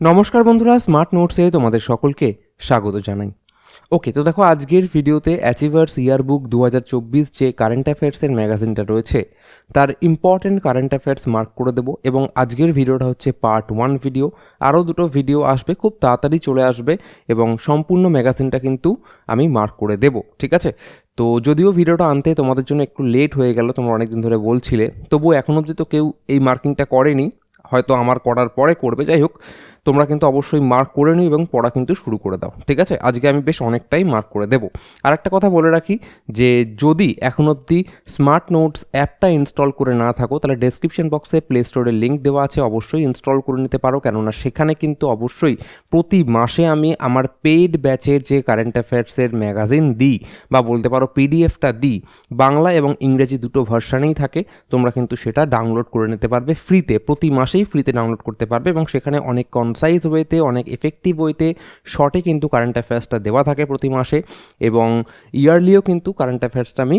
নমস্কার বন্ধুরা স্মার্ট নোটসে তোমাদের সকলকে স্বাগত জানাই। ওকে তো দেখো, আজকের ভিডিওতে অ্যাচিভার্স ইয়ারবুক দু হাজার চব্বিশ যে কারেন্ট অ্যাফেয়ার্সের ম্যাগাজিনটা রয়েছে, তার ইম্পর্টেন্ট কারেন্ট অ্যাফেয়ার্স মার্ক করে দেবো এবং আজকের ভিডিওটা হচ্ছে পার্ট ওয়ান ভিডিও আরও দুটো ভিডিও আসবে, খুব তাড়াতাড়ি চলে আসবে এবং সম্পূর্ণ ম্যাগাজিনটা কিন্তু আমি মার্ক করে দেব, ঠিক আছে? তো যদিও ভিডিওটা আনতে তোমাদের জন্য একটু লেট হয়ে গেল, তোমরা অনেকদিন ধরে বলছিলে, তবুও এখন অবধি তো কেউ এই মার্কিংটা করেনি, হয়তো আমার করার পরে করবে, যাই হোক। তোমরা কিন্তু অবশ্যই মার্ক করে নিও এবং পড়া কিন্তু শুরু করে দাও, ঠিক আছে? আজকে আমি বেশ অনেকটাই মার্ক করে দেবো। আর একটা কথা বলে রাখি যে, যদি এখন অবধি স্মার্ট নোটস অ্যাপটা ইনস্টল করে না থাকো, তাহলে ডেসক্রিপশন বক্সে প্লে স্টোরের লিঙ্ক দেওয়া আছে, অবশ্যই ইনস্টল করে নিতে পারো। কেননা সেখানে কিন্তু অবশ্যই প্রতি মাসে আমি আমার পেইড ব্যাচের যে কারেন্ট অ্যাফেয়ার্সের ম্যাগাজিন দিই, বা বলতে পারো পিডিএফটা দিই, বাংলা এবং ইংরেজি দুটো ভার্সানেই থাকে, তোমরা কিন্তু সেটা ডাউনলোড করে নিতে পারবে ফ্রিতে প্রতি মাসেই ফ্রিতে ডাউনলোড করতে পারবে এবং সেখানে অনেক কনসাইজ ওয়েতে অনেক এফেক্টিভ ওয়েতে শর্টে কিন্তু কারেন্ট অ্যাফেয়ার্সটা দেওয়া থাকে প্রতি মাসে এবং ইয়ারলিও কিন্তু কারেন্ট অ্যাফেয়ার্সটা আমি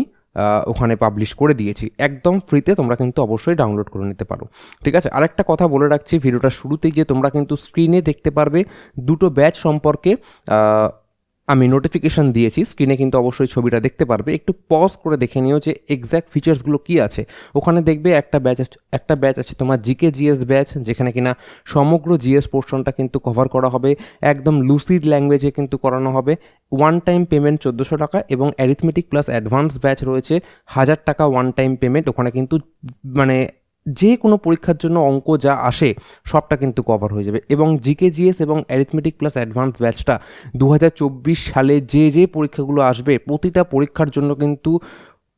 ওখানে পাবলিশ করে দিয়েছি। একদম ফ্রিতে তোমরা কিন্তু অবশ্যই ডাউনলোড করে নিতে পারো। ঠিক আছে? আরেকটা কথা বলে রাখছি, ভিডিওটা শুরুতেই যে তোমরা কিন্তু স্ক্রিনে দেখতে পারবে দুটো ব্যাচ সম্পর্কে আমি নোটিফিকেশান দিয়েছি স্ক্রিনে কিন্তু অবশ্যই ছবিটা দেখতে পারবে। একটু পজ করে দেখে নিও যে এক্স্যাক্ট ফিচার্সগুলো কী আছে। ওখানে দেখবে একটা ব্যাচ একটা ব্যাচ আছে তোমার জিকে জিএস ব্যাচ যেখানে কিনা সমগ্র জিএস পোর্শনটা কিন্তু কভার করা হবে। একদম লুসিড ল্যাঙ্গুয়েজে কিন্তু করানো হবে। ওয়ান টাইম পেমেন্ট চোদ্দোশো টাকা এবং অ্যারিথমেটিক প্লাস অ্যাডভান্স ব্যাচ রয়েছে। হাজার টাকা ওয়ান টাইম পেমেন্ট ওখানে কিন্তু মানে যে কোনো পরীক্ষার জন্য অঙ্ক যা আসে, সবটা কিন্তু কভার হয়ে যাবে। এবং জিকে জিএস এবং অ্যারিথমেটিক প্লাস অ্যাডভান্স ব্যাচটা দু হাজার চব্বিশ সালে যে যে পরীক্ষাগুলো আসবে, প্রতিটা পরীক্ষার জন্য কিন্তু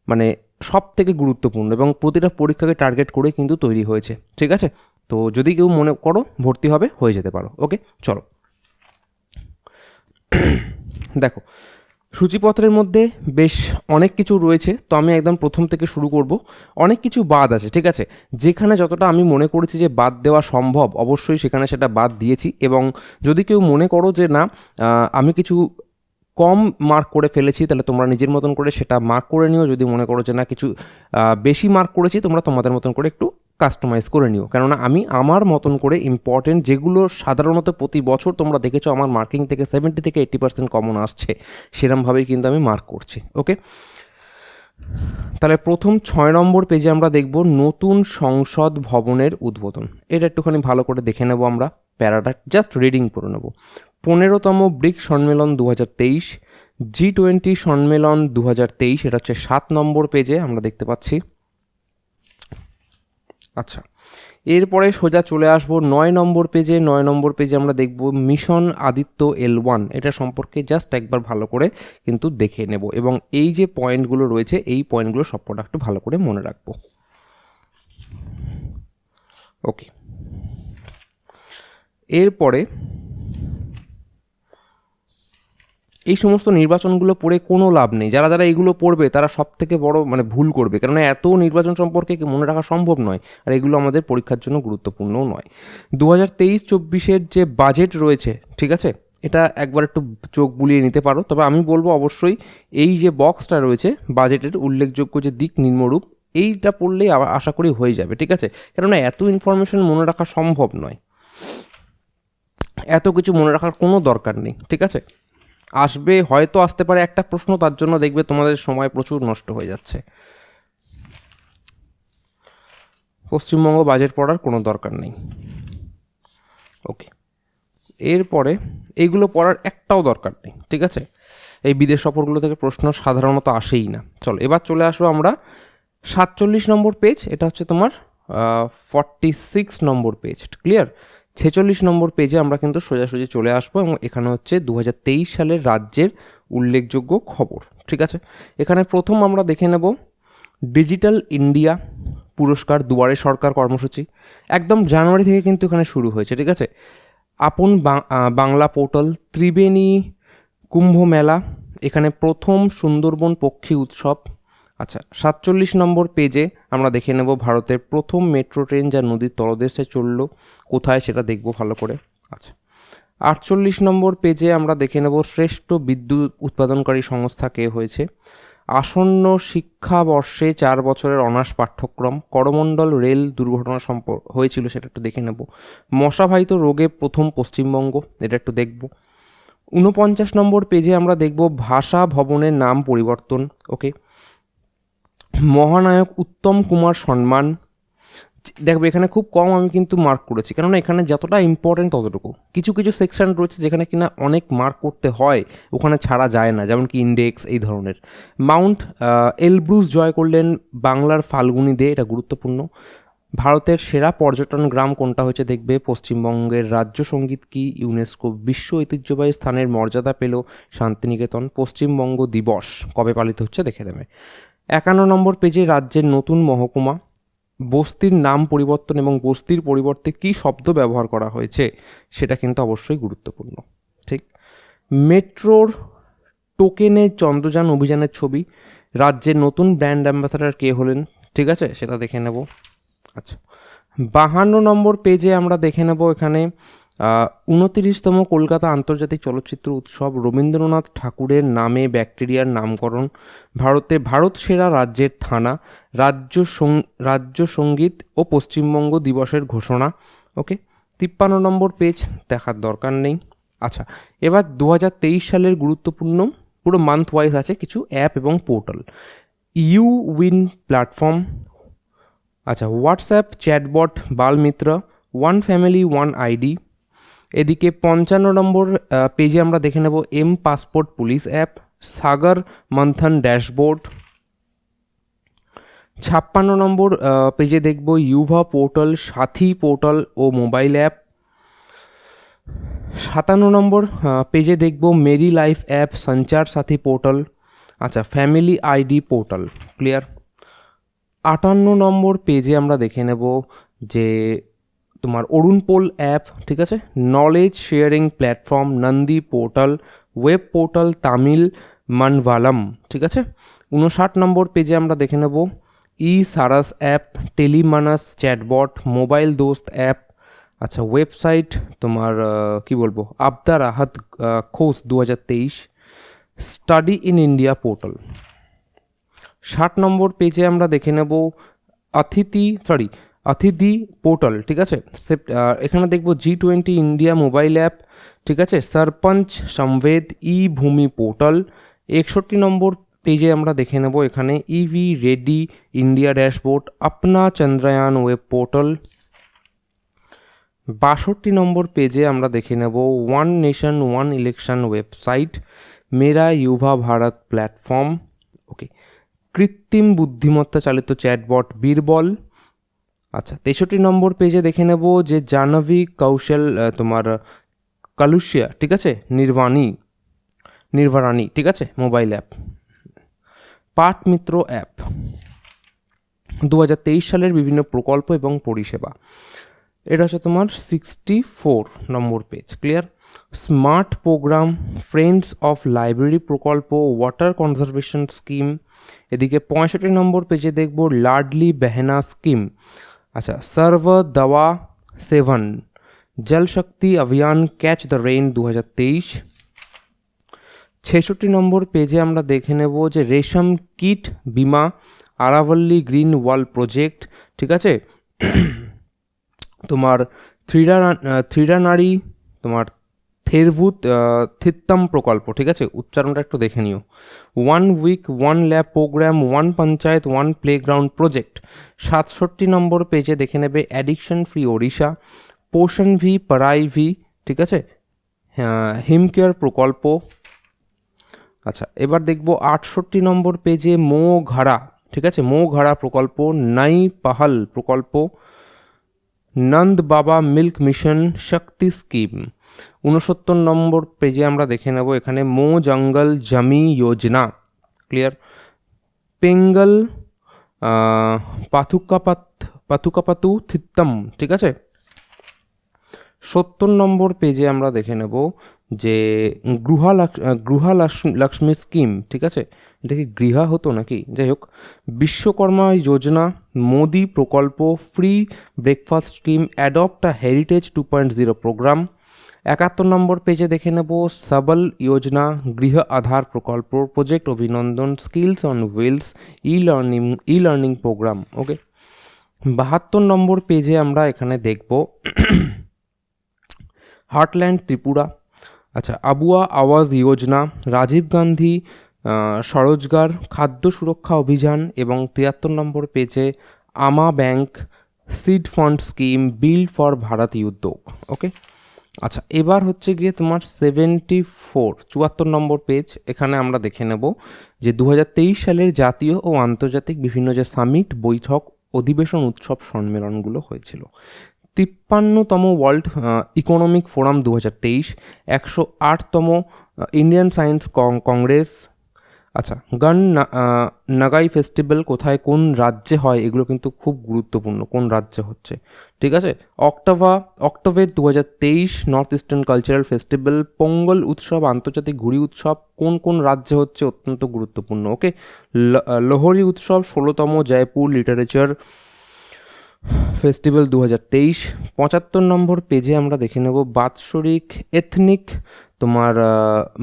মানে সব থেকে গুরুত্বপূর্ণ এবং প্রতিটা পরীক্ষাকে টার্গেট করে কিন্তু তৈরি হয়েছে। ঠিক আছে? তো যদি কেউ মনে করো, ভর্তি হবে, হয়ে যেতে পারো। ওকে চলো। দেখো সূচিপত্রের মধ্যে বেশ অনেক কিছু রয়েছে, তো আমি একদম প্রথম থেকে শুরু করব। অনেক কিছু বাদ আছে, ঠিক আছে? যেখানে যতটা আমি মনে করেছি যে বাদ দেওয়া সম্ভব, অবশ্যই সেখানে সেটা বাদ দিয়েছি এবং যদি কেউ মনে করো যে না আমি কিছু কম মার্ক করে ফেলেছি, তাহলে তোমরা নিজের মতন করে সেটা মার্ক করে নিও। যদি মনে করো যে না, কিছু বেশি মার্ক করেছি, তোমরা তোমাদের মতন করে একটু কাস্টমাইজ করে নিও। কেননা আমি আমার মতন করে ইম্পর্টেন্ট যেগুলো সাধারণত প্রতি বছর তোমরা দেখেছ আমার মার্কিং থেকে সেভেন্টি থেকে এইট্টি পার্সেন্ট কমন আসছে, সেরমভাবেই কিন্তু আমি মার্ক করছি ওকে তাহলে প্রথম ছয় নম্বর পেজে আমরা দেখব নতুন সংসদ ভবনের উদ্বোধন। এটা একটুখানি ভালো করে দেখে নেব আমরা, প্যারাটা জাস্ট রিডিং করে নেব। পনেরোতম ব্রিক সম্মেলন দু হাজার তেইশ জি টোয়েন্টি সম্মেলন দু হাজার তেইশ, এটা হচ্ছে সাত নম্বর পেজে আমরা দেখতে পাচ্ছি। আচ্ছা এরপরে সোজা চলে আসব নয় নম্বর পেজে নয় নম্বর পেজে আমরা দেখব মিশন আদিত্য এল ওয়ান। এটা সম্পর্কে জাস্ট একবার ভালো করে কিন্তু দেখে নেব এবং এই যে পয়েন্টগুলো রয়েছে, এই পয়েন্টগুলো সব প্রোডাক্ট ভালো করে মনে রাখব। ওকে এরপরে এই সমস্ত নির্বাচনগুলো পড়ে কোনো লাভ নেই। যারা যারা এগুলো পড়বে, তারা সব থেকে বড় মানে ভুল করবে। কারণ এত নির্বাচন সম্পর্কে মনে রাখা সম্ভব নয়? আর এগুলো আমাদের পরীক্ষার জন্য গুরুত্বপূর্ণও নয়। দু হাজার তেইশ, চব্বিশের যে বাজেট রয়েছে, ঠিক আছে? এটা একবার একটু চোখ বুলিয়ে নিতে পারো। তবে আমি বলব অবশ্যই, এই যে বক্সটা রয়েছে বাজেটের উল্লেখযোগ্য যে দিক নিম্নরূপ, এইটা পড়লেই আশা করি হয়ে যাবে, ঠিক আছে? কেননা এত ইনফরমেশন মনে রাখা সম্ভব নয়। এত কিছু মনে রাখার কোনো দরকার নেই, ঠিক আছে? আসবে, হয়তো আসতে পারে একটা প্রশ্ন, তার জন্য দেখবে তোমাদের সময় প্রচুর নষ্ট হয়ে যাচ্ছে। পশ্চিমবঙ্গ বাজেট পড়ার কোনো দরকার নেই। ওকে এরপরে এইগুলো পড়ার একটাও দরকার নেই, ঠিক আছে? এই বিদেশ সফরগুলো থেকে প্রশ্ন সাধারণত আসেই না। চলো, এবার চলে আসব আমরা সাতচল্লিশ নম্বর পেজ এটা হচ্ছে তোমার forty six number page clear ছেচল্লিশ নম্বর পেজে আমরা কিন্তু সোজাসুজি চলে আসব এবং এখানে হচ্ছে দু হাজার তেইশ সালের রাজ্যের উল্লেখযোগ্য খবর, ঠিক আছে? এখানে প্রথম আমরা দেখে নেব ডিজিটাল ইন্ডিয়া পুরস্কার দুয়ারে সরকার কর্মসূচি, একদম জানুয়ারি থেকে কিন্তু এখানে শুরু হয়েছে, ঠিক আছে? আপন বাংলা পোর্টাল ত্রিবেণী কুম্ভ মেলা, এখানে প্রথম সুন্দরবন পক্ষী উৎসব আচ্ছা সাতচল্লিশ নম্বর পেজে আমরা দেখে নেব ভারতের প্রথম মেট্রো ট্রেন যা নদীর তলদেশে চলল। কোথায় সেটা দেখব ভালো করে? আচ্ছা আটচল্লিশ নম্বর পেজে আমরা দেখে নেব শ্রেষ্ঠ বিদ্যুৎ উৎপাদনকারী সংস্থা কে হয়েছে। আসন্ন শিক্ষাবর্ষে চার বছরের অনার্স পাঠ্যক্রম, করমণ্ডল রেল দুর্ঘটনা সম্পর্ক হয়েছিল সেটা একটু দেখে নেব। মশাবাহিত রোগে প্রথম পশ্চিমবঙ্গ, এটা একটু দেখব। ঊনপঞ্চাশ নম্বর পেজে আমরা দেখব ভাষা ভবনের নাম পরিবর্তন ওকে মহানায়ক উত্তম কুমার সম্মান দেখবে এখানে খুব কম আমি কিন্তু মার্ক করেছি, কেননা এখানে যতটা ইম্পর্টেন্ট ততটুকু। কিছু কিছু সেকশন রয়েছে যেখানে কিনা অনেক মার্ক করতে হয়, ওখানে ছাড়া যায় না, যেমন কি ইন্ডেক্স এই ধরনের। মাউন্ট এলব্রুস জয় করলেন বাংলার ফাল্গুনি দে, এটা গুরুত্বপূর্ণ। ভারতের সেরা পর্যটন গ্রাম কোনটা হচ্ছে দেখবে? পশ্চিমবঙ্গের রাজ্য সংগীত কি? ইউনেস্কো বিশ্ব ঐতিহ্যবাহী স্থানের মর্যাদা পেল শান্তিনিকেতন। পশ্চিমবঙ্গ দিবস কবে পালিত হচ্ছে দেখে নেবে। একান্ন নম্বর পেজে রাজ্যের নতুন মহকুমা, বস্তির নাম পরিবর্তন এবং বস্তির পরিবর্তে কী শব্দ ব্যবহার করা হয়েছে, সেটা কিন্তু অবশ্যই গুরুত্বপূর্ণ। ঠিক? মেট্রোর টোকেনে চন্দ্রযান অভিযানের ছবি, রাজ্যের নতুন ব্র্যান্ড অ্যাম্বাসাডার কে হলেন, ঠিক আছে? সেটা দেখে নেব। আচ্ছা। বাহান্ন নম্বর পেজে আমরা দেখে নেব এখানে উনতিরিশতম কলকাতা আন্তর্জাতিক চলচ্চিত্র উৎসব রবীন্দ্রনাথ ঠাকুরের নামে ব্যাকটেরিয়ার নামকরণ, ভারতে ভারত সেরা রাজ্যের থানা, রাজ্য সং, রাজ্য সংগীত ও পশ্চিমবঙ্গ দিবসের ঘোষণা ওকে তিপ্পান্ন নম্বর পেজ দেখার দরকার নেই। আচ্ছা এবার দু হাজার তেইশ সালের গুরুত্বপূর্ণ, পুরো মান্থ ওয়াইজ আছে কিছু অ্যাপ এবং পোর্টাল ইউ উইন প্ল্যাটফর্ম আচ্ছা WhatsApp chatbot Balmitra one family one ID এদিকে পঞ্চান্ন নম্বর পেজে আমরা দেখে নেব M passport police app Sagar Manthan dashboard ছাপ্পান্ন নম্বর পেজে দেখব ইউভা পোর্টাল সাথী পোর্টাল ও মোবাইল অ্যাপ সাতান্ন নম্বর পেজে দেখব মেরি লাইফ অ্যাপ সঞ্চার সাথী পোর্টাল আচ্ছা ফ্যামিলি আইডি পোর্টাল ক্লিয়ার আটান্ন নম্বর পেজে আমরা দেখে নেব যে তোমার অরুণ পোল অ্যাপ, ঠিক আছে? Knowledge sharing platform Nandi portal web portal Tamil মানভালাম ঠিক আছে? উনষাট নম্বর পেজে আমরা দেখে নেব। E Saras app Telemanas chatbot mobile Dost app আচ্ছা ওয়েবসাইট তোমার কি বলব? আবদার আহাত খোস দু হাজার তেইশ স্টাডি ইন ইন্ডিয়া পোর্টাল ষাট নম্বর পেজে আমরা দেখে নেব। অতিথি সরি অতিথি পোর্টাল, ঠিক আছে? এখানে দেখব G twenty India mobile app ঠিক আছে? সরপঞ্চ সংবেদ ই ভূমি পোর্টাল একষট্টি নম্বর পেজে আমরা দেখে নেব এখানে ইভি রেডি ইন্ডিয়া ড্যাশবোর্ড আপনা চন্দ্রায়ন ওয়েব পোর্টাল বাষট্টি নম্বর পেজে আমরা দেখে নেব one nation one election website Mera Yuva Bharat platform okay কৃত্রিম বুদ্ধিমত্তা চালিত চ্যাটবট বীরবল আচ্ছা তেষট্টি নম্বর পেজে দেখে নেব যে জাহ্নবী কৌশল তোমার কালুশিয়া ঠিক আছে? নির্বাণী নির্বাণী ঠিক আছে? মোবাইল অ্যাপ পাঠ মিত্র অ্যাপ দু হাজার তেইশ সালের বিভিন্ন প্রকল্প এবং পরিষেবা। এটা হচ্ছে তোমার sixty four number page clear smart program friends of library প্রকল্প ওয়াটার কনজারভেশন স্কিম এদিকে পঁয়ষট্টি নম্বর পেজে দেখব লাডলি বেহেনা স্কিম আচ্ছা সর্ব দাওয়া সেভন, জল শক্তি অভিযান ক্যাচ দ্য রেইন দু হাজার তেইশ। ছেষট্টি নম্বর পেজে আমরা দেখে নেব যে রেশম কিট বিমা আরাবল্লী গ্রিন ওয়াল প্রজেক্ট, ঠিক আছে? তোমার থ্রিডা থ্রিডা নারী, তোমার থেরভূত থিত্তম প্রকল্প, ঠিক আছে? উচ্চারণটা একটু দেখে নিও। One week one lab program one panchayat one playground project সাতষট্টি নম্বর পেজে দেখে নেবে অ্যাডিকশন ফ্রি ওড়িশা পোষণ ভি পড়াই ভি ঠিক আছে? হিম কেয়ার প্রকল্প। আচ্ছা এবার দেখব আটষট্টি নম্বর পেজে মো ঘাড়া, ঠিক আছে? মো ঘাড়া প্রকল্প, নাই পাহাল প্রকল্প। নন্দ বাবা মিল্ক মিশন, শক্তি স্কিম। উনসত্তর নম্বর পেজে আমরা দেখে নেব এখানে, মো জঙ্গল জমি যোজনা ক্লিয়ার পেঙ্গল পাথুকাপাত, পাথুকাপাতু থিত্তম, ঠিক আছে? সত্তর নম্বর পেজে আমরা দেখে নেব যে গৃহা গৃহা লক্ষ্মী স্কিম ঠিক আছে? এটা কি গৃহা হতো নাকি? যাই হোক, বিশ্বকর্মা যোজনা, মোদি প্রকল্প free breakfast scheme adopt a heritage two point zero program একাত্তর নম্বর পেজে দেখে নেব, সবল যোজনা, গৃহ আধার প্রকল্প প্রজেক্ট অভিনন্দন skills on wheels e learning e learning program okay বাহাত্তর নম্বর পেজে আমরা এখানে দেখব হার্টল্যান্ড ত্রিপুরা আচ্ছা আবুয়া আওয়াজ যোজনা, রাজীব গান্ধী স্বরোজগার, খাদ্য সুরক্ষা অভিযান এবং তিয়াত্তর নম্বর পেজে Ama bank seed fund scheme build for Bharati উদ্যোগ ওকে আচ্ছা এবার হচ্ছে গিয়ে তোমার সেভেন্টি ফোর চুয়াত্তর নম্বর পেজ এখানে আমরা দেখে নেব যে দু হাজার তেইশ সালের জাতীয় ও আন্তর্জাতিক বিভিন্ন যে সামিট বৈঠক, অধিবেশন, উৎসব, সম্মেলনগুলো হয়েছিল। তিপ্পান্নতম ওয়ার্ল্ড ইকোনমিক ফোরাম দু হাজার তেইশ, একশো আটতম ইন্ডিয়ান সায়েন্স কংগ্রেস আচ্ছা গান নাগাই ফেস্টিভ্যাল কোথায়, কোন রাজ্যে হয়, এগুলো কিন্তু খুব গুরুত্বপূর্ণ, কোন রাজ্যে হচ্ছে। ঠিক আছে? অক্টোভা, অক্টোভের দু হাজার তেইশ north eastern cultural festival Pongal উৎসব, আন্তর্জাতিক ঘুড়ি উৎসব, কোন কোন রাজ্যে হচ্ছে অত্যন্ত গুরুত্বপূর্ণ, ওকে? লোহরি উৎসব, ষোলোতম জয়পুর লিটারেচার ফেস্টিভ্যাল দু হাজার তেইশ। পঁচাত্তর নম্বর পেজে আমরা দেখে নেব বাৎসরিক এথনিক তোমার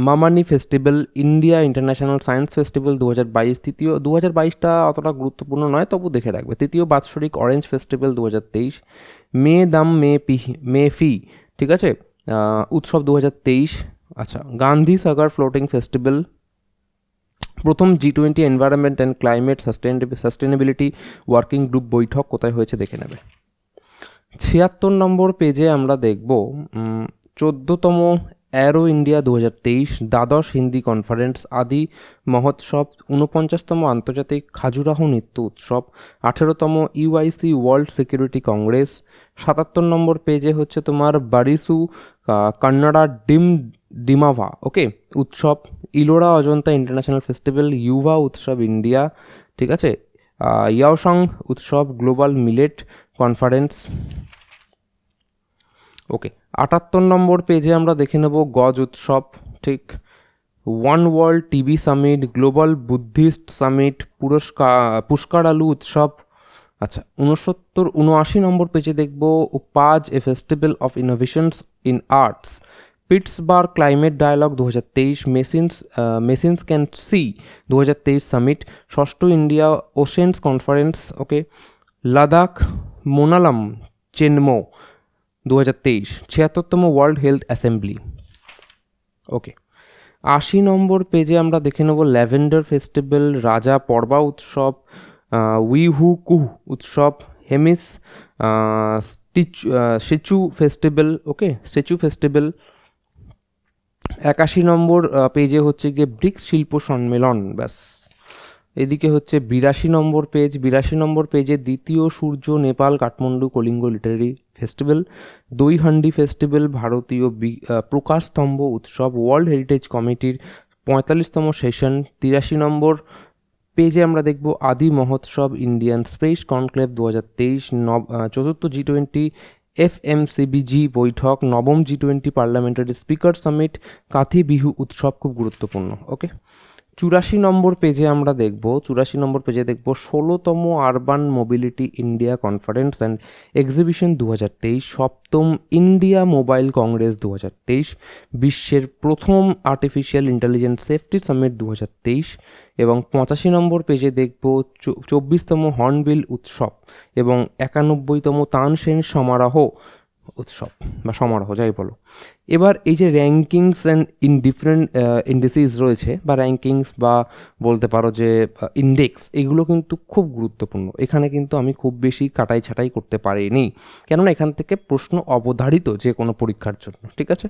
Mamani festival, India international science festival দু হাজার বাইশ, তৃতীয় দু হাজার বাইশটা অতটা গুরুত্বপূর্ণ নয়, তবু দেখে রাখবে। তৃতীয় বাৎসরিক অরেঞ্জ ফেস্টিভ্যাল দু হাজার তেইশ, মে দাম মে পি, মে ফি, ঠিক আছে? উৎসব দু হাজার তেইশ আচ্ছা গান্ধী সাগার ফ্লোটিং ফেস্টিভ্যাল, প্রথম G twenty environment and climate sustainability working group বৈঠক কোথায় হয়েছে দেখে নেবে। ছিয়াত্তর নম্বর পেজে আমরা দেখব চোদ্দোতম অ্যারো ইন্ডিয়া দু হাজার তেইশ, দ্বাদশ হিন্দি কনফারেন্স আদি মহোৎসব, ঊনপঞ্চাশতম আন্তর্জাতিক খাজুরাহ নৃত্য উৎসব, আঠেরোতম ইউআইসি ওয়ার্ল্ড সিকিউরিটি কংগ্রেস সাতাত্তর নম্বর পেজে হচ্ছে তোমার বারিসু কান্নাডা ডিম, ডিমাভা ওকে উৎসব, ইলোরা অজন্তা ইন্টারন্যাশনাল ফেস্টিভ্যাল ইউভা উৎসব ইন্ডিয়া, ঠিক আছে? ইয়াওসাং উৎসব গ্লোবাল মিলেট কনফারেন্স ওকে আটাত্তর নম্বর পেজে আমরা দেখে নেব গজ উৎসব, ঠিক? One world TV summit global Buddhist summit পুরস্কার পুষ্কার আলু উৎসব আচ্ছা উনসত্তর উনআশি নম্বর পেজে দেখব পাজ a festival of innovations in arts Pittsburgh climate dialogue দু হাজার তেইশ মেশিনস মেশিনস ক্যান সি দু হাজার তেইশ সামিট ষষ্ঠ India oceans conference okay Ladakh Monlam Chenmo দু হাজার তেইশ, ছিয়াত্তরতম ওয়ার্ল্ড হেলথ অ্যাসেম্বলি ওকে আশি নম্বর পেজে আমরা দেখে নেব ল্যাভেন্ডার ফেস্টিভ্যাল রাজা পর্বা উৎসব উইহু কুহ উৎসব Hemis statue statue festival okay statue festival একাশি নম্বর পেজে হচ্ছে গিয়ে ব্রিক্স শিল্প সম্মেলন, ব্যাস। এদিকে হচ্ছে বিরাশি নম্বর পেজ, বিরাশি নম্বর পেজে দ্বিতীয় সূর্য, Nepal, Kathmandu, Kalinga literary festival, Dahi Handi festival, ভারতীয় প্রকাশস্তম্ভ উৎসব, ওয়ার্ল্ড হেরিটেজ কমিটির পঁয়তাল্লিশতম সেশন, তিরাশি নম্বর পেজে আমরা দেখব আদি মহোৎসব, ইন্ডিয়ান স্পেস কনক্লেভ দু হাজার তেইশ, নব চতুর্থ G twenty F M CBG বৈঠক, নবম G twenty parliamentary speaker summit, Kati Bihu উৎসব খুব গুরুত্বপূর্ণ, ওকে? চুরাশি নম্বর পেজে আমরা দেখব, চুরাশি নম্বর পেজে দেখব ষোলোতম urban mobility India conference and exhibition দু হাজার তেইশ, সপ্তম ইন্ডিয়া মোবাইল কংগ্রেস দু তেইশ, বিশ্বের প্রথম আর্টিফিশিয়াল ইন্টেলিজেন্স সেফটি সামিট দু তেইশ এবং পঁচাশি নম্বর পেজে দেখব চব্বিশতম হর্নবিল উৎসব এবং একানব্বইতম তানসেন সমারোহ উৎসব বা সমারোহ, যাই বলো। এবার এই যে rankings and in different indices রয়েছে বা র্যাঙ্কিংস বা বলতে পারো যে ইন্ডেক্স এগুলো কিন্তু খুব গুরুত্বপূর্ণ। এখানে কিন্তু আমি খুব বেশি কাটাই ছাটাই করতে পারিনি। কেননা এখান থেকে প্রশ্ন অবধারিত যে কোনো পরীক্ষার জন্য, ঠিক আছে?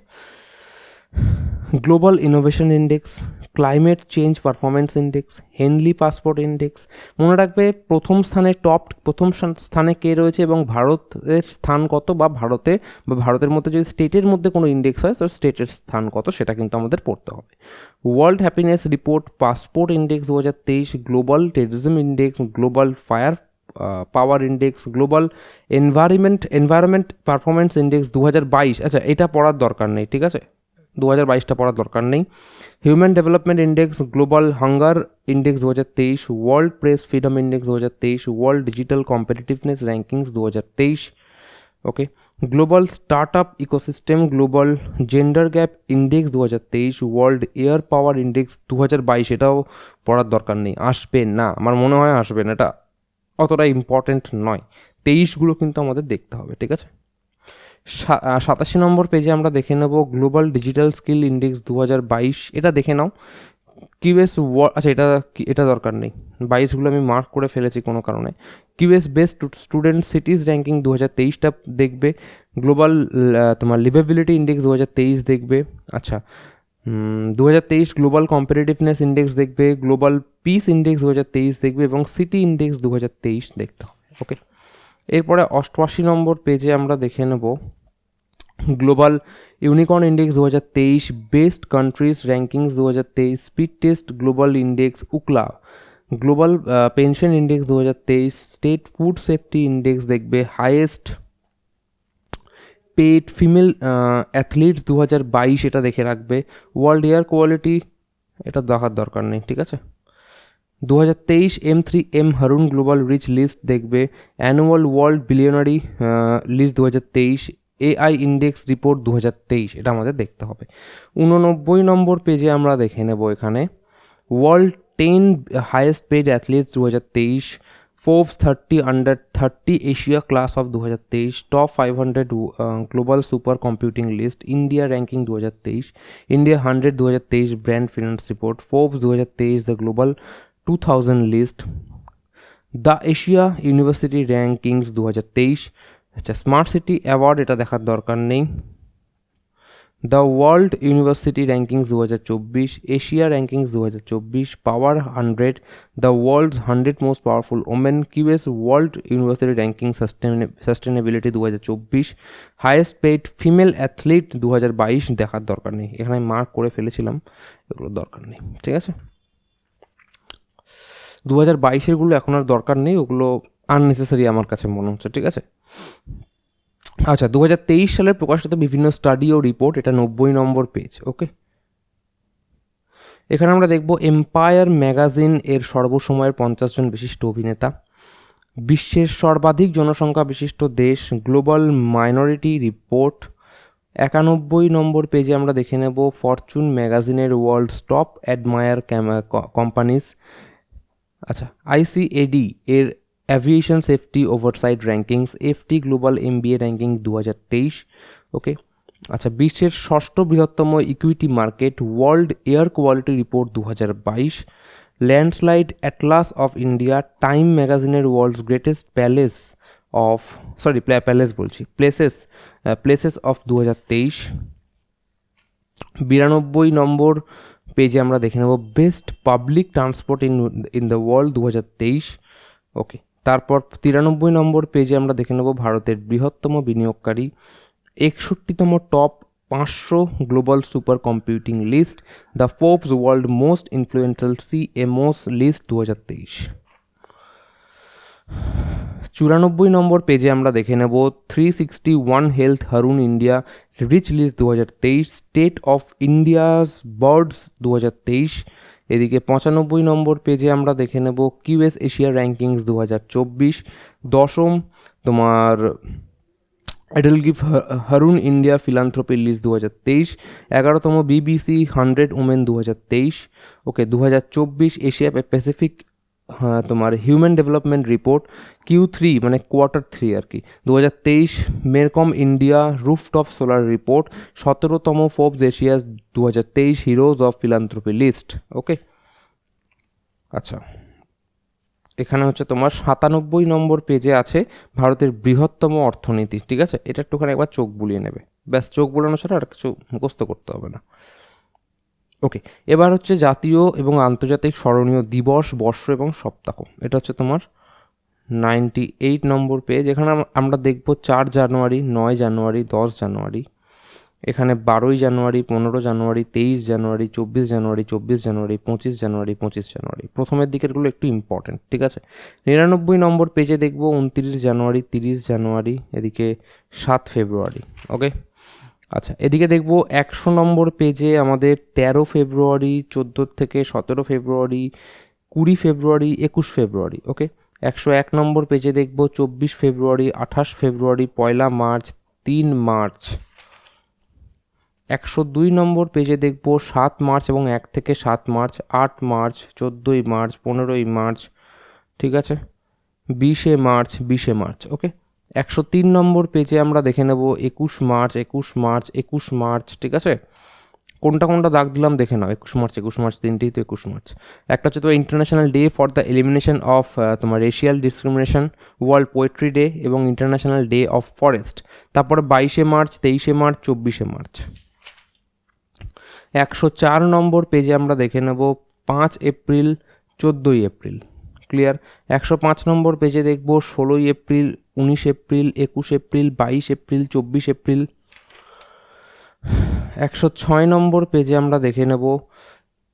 Global innovation index climate change performance index Henley passport index মনে রাখবে প্রথম স্থানে টপ প্রথম স্থানে কে রয়েছে এবং ভারতের স্থান কত বা ভারতে বা ভারতের মধ্যে যদি স্টেটের মধ্যে কোনো ইন্ডেক্স হয় তো স্টেটের স্থান কত সেটা কিন্তু আমাদের পড়তে হবে। World happiness report passport index দু হাজার তেইশ global terrorism index global firepower index global environment environment performance index দু হাজার বাইশ। আচ্ছা এটা পড়ার দরকার নেই, ঠিক আছে? দু হাজার বাইশটা পড়ার দরকার নেই। Human development index global hunger index দু হাজার তেইশ ওয়ার্ল্ড প্রেস ফ্রিডম ইন্ডেক্স দু হাজার তেইশ ওয়ার্ল্ড ডিজিটাল কম্পিটিটিভনেস র্যাঙ্কিংস দু হাজার তেইশ okay global startup ecosystem global gender gap index দু হাজার তেইশ ওয়ার্ল্ড এয়ার পাওয়ার ইন্ডেক্স দু হাজার বাইশ, এটাও পড়ার দরকার নেই। আসবে না, আমার মনে হয় আসবে না, এটা অতটা ইম্পর্টেন্ট নয়। তেইশগুলো কিন্তু আমাদের দেখতে হবে, ঠিক আছে? সাতাশি নম্বর পেজে আমরা দেখে নেব গ্লোবাল ডিজিটাল স্কিল ইন্ডেক্স দু হাজার বাইশ। এটা দেখে নাও। কিউএস আচ্ছা এটা এটা দরকার নেই। বাইশগুলো আমি মার্ক করে ফেলেছি কোনো কারণে। QS best student cities ranking দু হাজার তেইশটা দেখবে। গ্লোবাল তোমার লিভেবিলিটি ইন্ডেক্স দু হাজার তেইশ দেখবে। আচ্ছা দু হাজার তেইশ গ্লোবাল কম্পিটিটিভনেস ইন্ডেক্স দেখবে। গ্লোবাল পিস ইন্ডেক্স দু হাজার তেইশ দেখবে এবং সিটি ইন্ডেক্স দু হাজার তেইশ দেখতে হবে। ওকে এরপরে অষ্টআশি নম্বর পেজে আমরা দেখে নেব। গ্লোবাল ইউনিকর্ন ইন্ডেক্স দু হাজার তেইশ বেস্ট কান্ট্রিজ র্যাঙ্কিংস দু হাজার তেইশ speed test global index Ookla. Global pension index দু হাজার তেইশ স্টেট ফুড সেফটি ইন্ডেক্স দেখবে। হাইয়েস্ট পেড ফিমেল অ্যাথলিটস দু হাজার বাইশ, এটা দেখে রাখবে। ওয়ার্ল্ড এয়ার কোয়ালিটি এটা দেখার দরকার নেই, ঠিক আছে? দু হাজার তেইশ M three M Hurun global rich list দেখবে। অ্যানুয়াল ওয়ার্ল্ড বিলিয়নারি লিস্ট দু হাজার তেইশ এআই ইন্ডেক্স রিপোর্ট দু হাজার তেইশ, এটা আমাদের দেখতে হবে। উননব্বই নম্বর পেজে আমরা দেখে নেব এখানে। World ten highest paid athletes দু হাজার তেইশ Forbes thirty under thirty Asia class of দু হাজার তেইশ top five hundred global super computing list India ranking দু হাজার তেইশ ইন্ডিয়া হান্ড্রেড দু হাজার তেইশ ব্র্যান্ড ফিনান্স রিপোর্ট ফোর্বস দু হাজার তেইশ the global two thousand list the Asia university rankings দু হাজার তেইশ আচ্ছা স্মার্ট সিটি অ্যাওয়ার্ড এটা দেখার দরকার নেই। দ্য ওয়ার্ল্ড ইউনিভার্সিটি র্যাঙ্কিংস দু হাজার চব্বিশ এশিয়া র্যাঙ্কিংস দু হাজার চব্বিশ power hundred the world's hundred most powerful women QS world university ranking sustainability দু হাজার চব্বিশ হায়েস্ট পেড ফিমেল অ্যাথলিট দু হাজার বাইশ দেখার দরকার নেই। এখানে মার্ক করে ফেলেছিলাম এগুলো দরকার নেই, ঠিক আছে? দু হাজার বাইশেরগুলো এখন আর দরকার নেই, ওগুলো আননেসেসারি আমার কাছে মনে হচ্ছে, ঠিক আছে? আচ্ছা দু সালের প্রকাশিত বিভিন্ন স্টাডি ও রিপোর্ট এটা নব্বই নম্বর পেজ ওকে এখানে আমরা দেখব এম্পায়ার ম্যাগাজিন এর সর্বসময়ের পঞ্চাশ জন বিশিষ্ট অভিনেতা, বিশ্বের সর্বাধিক জনসংখ্যা বিশিষ্ট দেশ গ্লোবাল মাইনরিটি রিপোর্ট একানব্বই নম্বর পেজে আমরা দেখে নেব ফরচুন ম্যাগাজিনের ওয়ার্ল্ড স্টপ অ্যাডমায়ার কোম্পানিজ আচ্ছা আইসিএডি এর aviation safety oversight rankings FT global MBA ranking দু হাজার তেইশ ওকে আচ্ছা বিশ্বের ষষ্ঠ বৃহত্তম equity market world air quality report দু হাজার বাইশ landslide atlas of India Time ম্যাগাজিনের world's greatest palace of sorry palace বলছি প্লেসেস প্লেসেস অফ দু হাজার তেইশ, বিরানব্বই নম্বর পেজে আমরা দেখে নেব best public transport in in the world দু হাজার তেইশ ওকে তারপর তিরানব্বই নম্বর পেজে আমরা দেখে নেব ভারতের বৃহত্তম বিনিয়োগকারী, একষট্টিতম টপ পাঁচশো global super computing list the Forbes world most influential CMOs list দু হাজার তেইশ। চুরানব্বই নম্বর পেজে আমরা দেখে নেব three sixty one health Hurun India rich list দু হাজার তেইশ স্টেট অফ ইন্ডিয়াস বার্ডস দু হাজার তেইশ এদিকে পঁচানব্বই নম্বর পেজে আমরা দেখে নেব কিউএস এশিয়া র্যাঙ্কিংস দু হাজার চব্বিশ। দশম তোমার EdelGive Hurun India philanthropy list দু হাজার তেইশ। এগারোতম বিবিসি হান্ড্রেড ওমেন দু হাজার তেইশ। ওকে দু হাজার চব্বিশ এশিয়া প্যাসিফিক তোমার human development report Q three মানে কোয়ার্টার থ্রি আর কি। দু হাজার তেইশ Mercom India rooftop solar report সতেরোতম ফোর্বস এশিয়াস দু হাজার তেইশ heroes of philanthropy list okay আচ্ছা। এখানে হচ্ছে তোমার সাতানব্বই নম্বর পেজে আছে ভারতের বৃহত্তম অর্থনীতি, ঠিক আছে? এটা একটুখানি একবার চোখ বুলিয়ে নেবে। ব্যাস, চোখ বুলানো ছাড়া আর কিছু মুখস্থ করতে হবে না। ওকে এবার হচ্ছে জাতীয় এবং আন্তর্জাতিক স্মরণীয় দিবস, বর্ষ এবং সপ্তাহ। এটা হচ্ছে তোমার নাইনটি এইট নম্বর পেজ এখানে আমরা দেখব চার জানুয়ারি, নয় জানুয়ারি, দশ জানুয়ারি। এখানে বারোই জানুয়ারি, পনেরো জানুয়ারি, তেইশ জানুয়ারি, চব্বিশ জানুয়ারি চব্বিশ জানুয়ারি, পঁচিশ জানুয়ারি পঁচিশ জানুয়ারি। প্রথমের দিকেরগুলো একটু ইম্পর্টেন্ট ঠিক আছে? নিরানব্বই নম্বর পেজে দেখব উনত্রিশ জানুয়ারি, তিরিশ জানুয়ারি, এদিকে সাত ফেব্রুয়ারি ওকে আচ্ছা এদিকে দেখব একশো নম্বর পেজে আমাদের তেরো ফেব্রুয়ারি, চোদ্দ থেকে সতেরো ফেব্রুয়ারি, কুড়ি ফেব্রুয়ারি, একুশ ফেব্রুয়ারি ওকে একশো এক নম্বর পেজে দেখব চব্বিশ ফেব্রুয়ারি, আঠাশ ফেব্রুয়ারি, পয়লা মার্চ, তিন মার্চ। একশো দুই নম্বর পেজে দেখব সাত মার্চ এবং এক থেকে সাত মার্চ, আট মার্চ, চোদ্দোই মার্চ, পনেরোই মার্চ, ঠিক আছে? বিশে মার্চ বিশে মার্চ ওকে একশো তিন নম্বর পেজে আমরা দেখে নেব একুশ মার্চ একুশ মার্চ একুশ মার্চ, ঠিক আছে? কোনটা কোনটা দাগ দিলাম দেখে নাও, একুশ মার্চ একুশ মার্চ, তিনটেই তো একুশ মার্চ। একটা হচ্ছে তোমার international day for the elimination of তোমার racial discrimination world poetry day এবং ইন্টারন্যাশনাল ডে অফ ফরেস্ট তারপরে বাইশে মার্চ, তেইশে মার্চ, চব্বিশে মার্চ। একশো চার নম্বর পেজে আমরা দেখে নেব পাঁচ এপ্রিল, চোদ্দোই এপ্রিল। ক্লিয়ার একশো পাঁচ নম্বর পেজে দেখব ষোলোই এপ্রিল উনিশ এপ্রিল, একুশ এপ্রিল, বাইশ এপ্রিল, চব্বিশ এপ্রিল। একশো ছয় নম্বর পেজে আমরা দেখে নেব।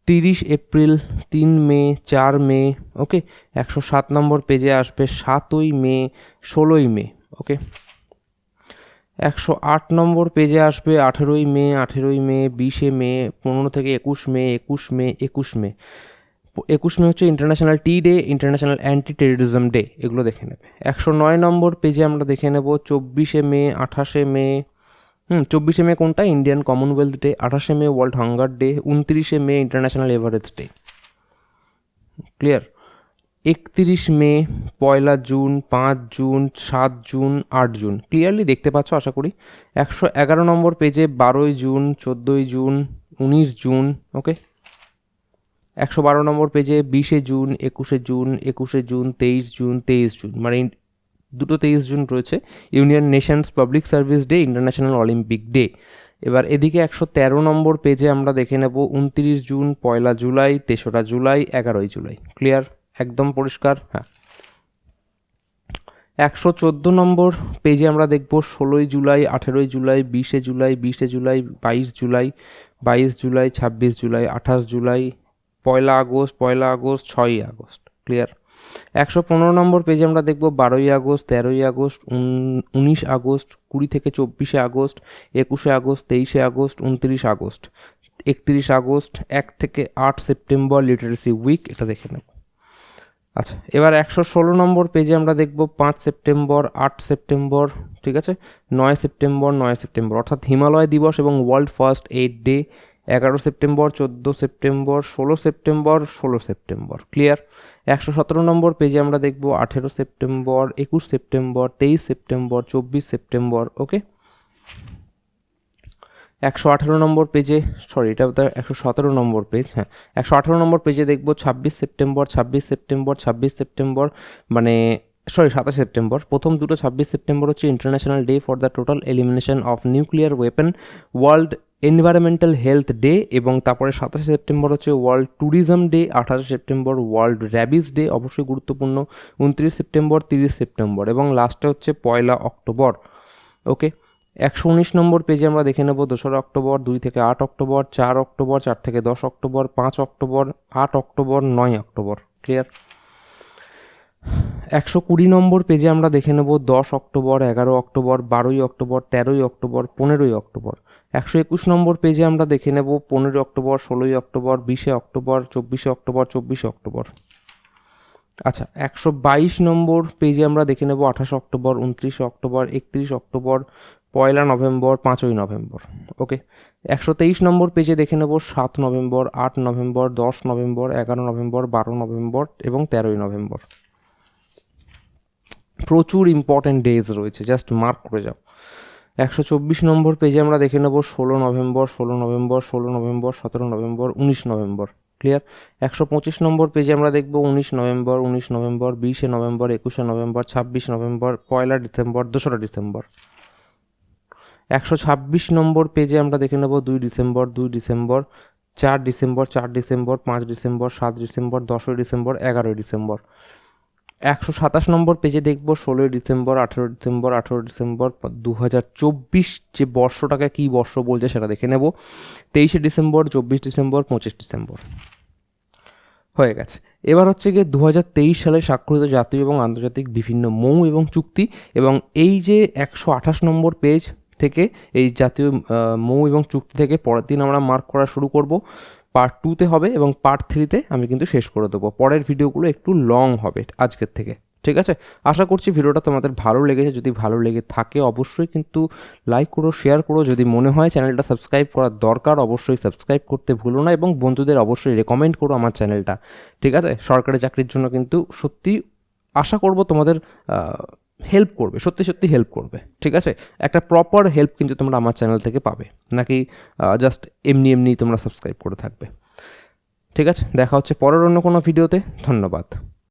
তিরিশ এপ্রিল, তিন মে, চার মে ওকে একশো সাত নম্বর পেজে আসবে সাতই মে, ষোলোই মে ওকে একশো আট নম্বর পেজে আসবে আঠেরোই মে আঠেরোই মে, বিশে মে, পনেরো থেকে একুশ মে একুশ মে একুশ মে। একুশ মে হচ্ছে international tea day international anti terrorism day এগুলো দেখে নেবে। একশো নয় নম্বর পেজে আমরা দেখে নেব চব্বিশে মে, আঠাশে মে, হুম, চব্বিশে মে কোনটা? ইন্ডিয়ান কমনওয়েলথ ডে আঠাশে মে ওয়ার্ল্ড হাঙ্গার ডে উনত্রিশে May international Everest day clear একত্রিশ মে, পয়লা জুন, পাঁচ জুন, সাত জুন, আট জুন। ক্লিয়ারলি দেখতে পাচ্ছ, আশা করি। একশো এগারো নম্বর পেজে বারোই জুন, চোদ্দোই জুন, উনিশ জুন ওকে একশো বারো নম্বর পেজে বিশে জুন, একুশে জুন একুশে জুন, তেইশ জুন তেইশ জুন মানে দুটো তেইশ জুন রয়েছে। Union nations public service day international Olympic day এবার এদিকে একশো তেরো নম্বর পেজে আমরা দেখে নেব উনত্রিশ জুন, পয়লা জুলাই, তেসরা জুলাই, এগারোই জুলাই। ক্লিয়ার একদম পরিষ্কার? হ্যাঁ। একশো চোদ্দ নম্বর পেজে আমরা দেখব ষোলোই জুলাই, আঠেরোই জুলাই, বিশে জুলাই বিশে জুলাই, বাইশ জুলাই বাইশ জুলাই, ছাব্বিশ জুলাই, আঠাশ জুলাই পয়লা আগস্ট পয়লা আগস্ট, ছয়ই আগস্ট ক্লিয়ার একশো পনেরো নম্বর পেজে আমরা দেখব বারোই আগস্ট, তেরোই আগস্ট উনিশ আগস্ট, কুড়ি থেকে চব্বিশে আগস্ট, একুশে আগস্ট, তেইশে আগস্ট, উনত্রিশ আগস্ট, একত্রিশ আগস্ট, এক থেকে আট সেপ্টেম্বর লিটারেসি উইক এটা দেখে নেব। আচ্ছা এবার একশো ষোলো নম্বর পেজে আমরা দেখব পাঁচ সেপ্টেম্বর, আট সেপ্টেম্বর, ঠিক আছে? নয় সেপ্টেম্বর নয় সেপ্টেম্বর, অর্থাৎ হিমালয় দিবস এবং ওয়ার্ল্ড ফার্স্ট এইড ডে এগারো সেপ্টেম্বর, চোদ্দ সেপ্টেম্বর, ষোলো সেপ্টেম্বর ষোলো সেপ্টেম্বর। ক্লিয়ার একশো সতেরো নম্বর পেজে আমরা দেখব আঠেরো সেপ্টেম্বর, একুশ সেপ্টেম্বর, তেইশ সেপ্টেম্বর, চব্বিশ সেপ্টেম্বর ওকে একশো আঠেরো নম্বর পেজে সরি এটা তার একশো সতেরো নম্বর পেজ হ্যাঁ। একশো আঠেরো নম্বর পেজে দেখব ছাব্বিশ সেপ্টেম্বর ছাব্বিশ সেপ্টেম্বর ছাব্বিশ সেপ্টেম্বর মানে সরি সাতাশ সেপ্টেম্বর। প্রথম দুটো ছাব্বিশ সেপ্টেম্বর হচ্ছে international day for the total elimination of nuclear weapon world environmental health day এবং তারপরে সাতাশে সেপ্টেম্বর হচ্ছে ওয়ার্ল্ড ট্যুরিজম ডে আঠাশে সেপ্টেম্বর ওয়ার্ল্ড র্যাবিস ডে অবশ্যই গুরুত্বপূর্ণ, উনত্রিশ সেপ্টেম্বর তিরিশ সেপ্টেম্বর এবং লাস্টে হচ্ছে পয়লা অক্টোবর ওকে একশো উনিশ নম্বর পেজে আমরা দেখে নেব, দোসরা অক্টোবর দুই থেকে আট অক্টোবর চার অক্টোবর চার থেকে দশ অক্টোবর পাঁচ অক্টোবর আট অক্টোবর নয় অক্টোবর ক্লিয়ার একশো কুড়ি নম্বর পেজে আমরা দেখে নেব, দশ অক্টোবর এগারো অক্টোবর বারোই অক্টোবর তেরোই অক্টোবর পনেরোই অক্টোবর একশো একুশ নম্বর পেজে আমরা দেখে নেব পনেরোই অক্টোবর, ষোলোই অক্টোবর, বিশে অক্টোবর, চব্বিশে অক্টোবর চব্বিশে অক্টোবর। আচ্ছা একশো বাইশ নম্বর পেজে আমরা দেখে নেব আঠাশে অক্টোবর, উনত্রিশে অক্টোবর, একত্রিশ অক্টোবর, পয়লা নভেম্বর, পাঁচই নভেম্বর। ওকে একশো তেইশ নম্বর পেজে দেখে নেব সাত নভেম্বর, আট নভেম্বর, দশ নভেম্বর, এগারো নভেম্বর, বারো নভেম্বর এবং তেরোই নভেম্বর। প্রচুর ইম্পর্ট্যান্ট ডেজ রয়েছে জাস্ট মার্ক করে যাও। একশো চব্বিশ নম্বর পেজে আমরা দেখে নেব ষোলো নভেম্বর ষোলো নভেম্বর ষোলো নভেম্বর, সতেরো নভেম্বর, উনিশ নভেম্বর। ক্লিয়ার একশো পঁচিশ নম্বর পেজে আমরা দেখব উনিশ নভেম্বর উনিশ নভেম্বর, বিশে নভেম্বর, একুশে নভেম্বর, ছাব্বিশ নভেম্বর, পয়লা ডিসেম্বর, দোসরা ডিসেম্বর। একশো ছাব্বিশ নম্বর পেজে আমরা দেখে নেব দুই ডিসেম্বর দুই ডিসেম্বর, চার ডিসেম্বর চার ডিসেম্বর, পাঁচ ডিসেম্বর, সাত ডিসেম্বর, দশই ডিসেম্বর, এগারোই ডিসেম্বর। একশো সাতাশ নম্বর পেজে দেখব ষোলোই ডিসেম্বর আঠেরো ডিসেম্বর আঠেরো ডিসেম্বর দু হাজার চব্বিশ যে বর্ষটাকে কী বর্ষ বলছে সেটা দেখে নেব। তেইশে ডিসেম্বর, চব্বিশ ডিসেম্বর, পঁচিশ ডিসেম্বর। হয়ে গেছে। এবার হচ্ছে গিয়ে দু হাজার তেইশ সালে স্বাক্ষরিত জাতীয় এবং আন্তর্জাতিক বিভিন্ন মৌ এবং চুক্তি এবং এই যে একশো আঠাশ নম্বর পেজ থেকে এই জাতীয় মৌ এবং চুক্তি থেকে পরের দিন আমরা মার্ক করা শুরু করব। পার্ট টুতে হবে এবং পার্ট থ্রিতে আমি কিন্তু শেষ করে দেবো। পরের ভিডিওগুলো একটু লং হবে আজকের থেকে। ঠিক আছে? আশা করছি ভিডিওটা তোমাদের ভালো লেগেছে। যদি ভালো লেগে থাকে অবশ্যই কিন্তু লাইক করো শেয়ার করো। যদি মনে হয় চ্যানেলটা সাবস্ক্রাইব করার দরকার, অবশ্যই সাবস্ক্রাইব করতে ভুলো না এবং বন্ধুদের অবশ্যই রেকমেন্ড করো আমার চ্যানেলটা। ঠিক আছে? সরকারি চাকরির জন্য কিন্তু সত্যি আশা করব তোমাদের হেল্প করবে, সত্যি সত্যি হেল্প করবে, ঠিক আছে? একটা প্রপার হেল্প কিন্তু তোমরা আমার চ্যানেল থেকে পাবে, নাকি জাস্ট এমনি এমনি তোমরা সাবস্ক্রাইব করে থাকবে। ঠিক আছে? দেখা হচ্ছে পরের অন্য কোনো ভিডিওতে ধন্যবাদ।